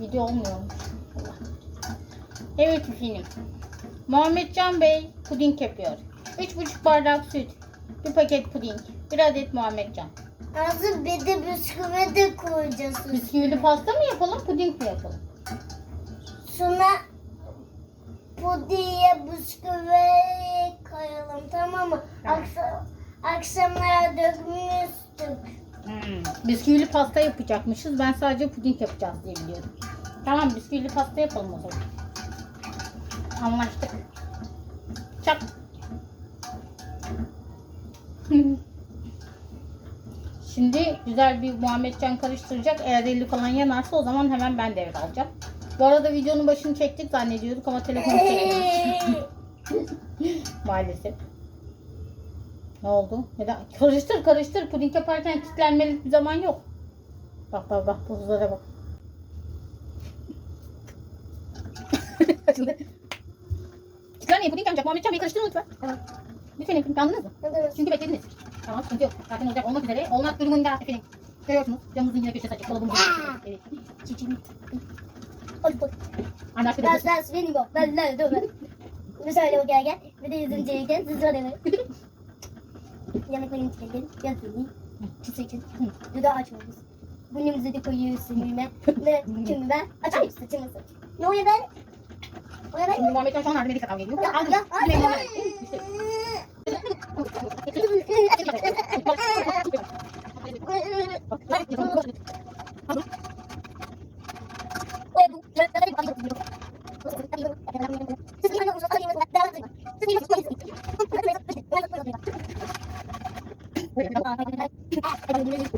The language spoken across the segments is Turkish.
Video olmuyormuş. Evet Hüsnü. Muhammedcan Bey puding yapıyor. 3,5 bardak süt, 1 paket puding, 1 adet Muhammedcan. Ağzı bir de bisküvi de koyacağız. Bisküvili pasta mı yapalım, puding mi yapalım? Sonra pudiye bisküvi koyalım tamam mı? Aksa, akşamlara dökmüştük. Hmm. Bisküvili pasta yapacakmışız. Ben sadece puding yapacağız diye biliyorum. Tamam bisküvili pasta yapalım o zaman. Anlaştık. Çak. Şimdi güzel bir Muhammedcan karıştıracak. Eğer eli falan yanarsa o zaman hemen ben devre alacağım. Bu arada videonun başını çektik zannediyorduk ama telefonu çekmemiş. Maalesef. Ne oldu? Neden? Karıştır karıştır. Puding yaparken kilitlenmelik bir zaman yok. Bak bak bak buzlara bak. farklı. Tekrar niye puding yanacak? Muhammed Can Bey karıştırın lütfen. Tamam. Lütfen yapın. Yandınız mı? Yandınız. Çünkü beklediniz. Tamam sıkıntı yok. Zaten olacak olmak üzere. Olmak durumunda efendim. Görüyorsunuz camımızın yine köşesi açık. Dolabımız açık. Evet. Çiçeğim. Oy oy. Anlaştık. Ben ben benim o. Ben ben dur ben. Bir söyle o gel gel. Bir de yüzüncüye gel. Siz var evet. Yanıklarını çekelim. Yazın. Çiçeğim. Bir daha açmamız. Bunun üzerine koyuyorsun yine. Ve kimi ben açalım saçımızı. Ne oluyor ben? Mummy तो सौन आठ में दिखा पाऊंगी Thank you.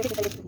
Gracias.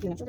Gracias.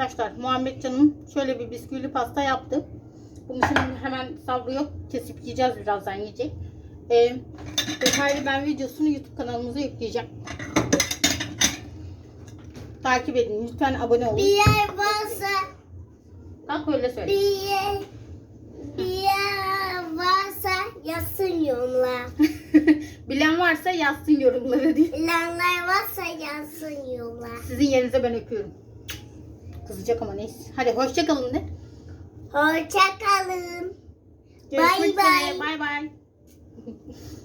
arkadaşlar Muhammed Can'ım şöyle bir bisküvili pasta yaptı. Bunu şimdi hemen sabrı yok. Kesip yiyeceğiz birazdan yiyecek. Ee, detaylı ben videosunu YouTube kanalımıza yükleyeceğim. Takip edin. Lütfen abone olun. Bir yer varsa Bak öyle söyle. bir yer bir yer varsa yazsın yorumlar. Bilen varsa yazsın yorumlara diye. Bilenler varsa yazsın yorumlar. Sizin yerinize ben öpüyorum. Kızacak ama neyse. Hadi hoşça kalın de. Hoşça kalın. Görüşmek üzere. bye. Bay bay.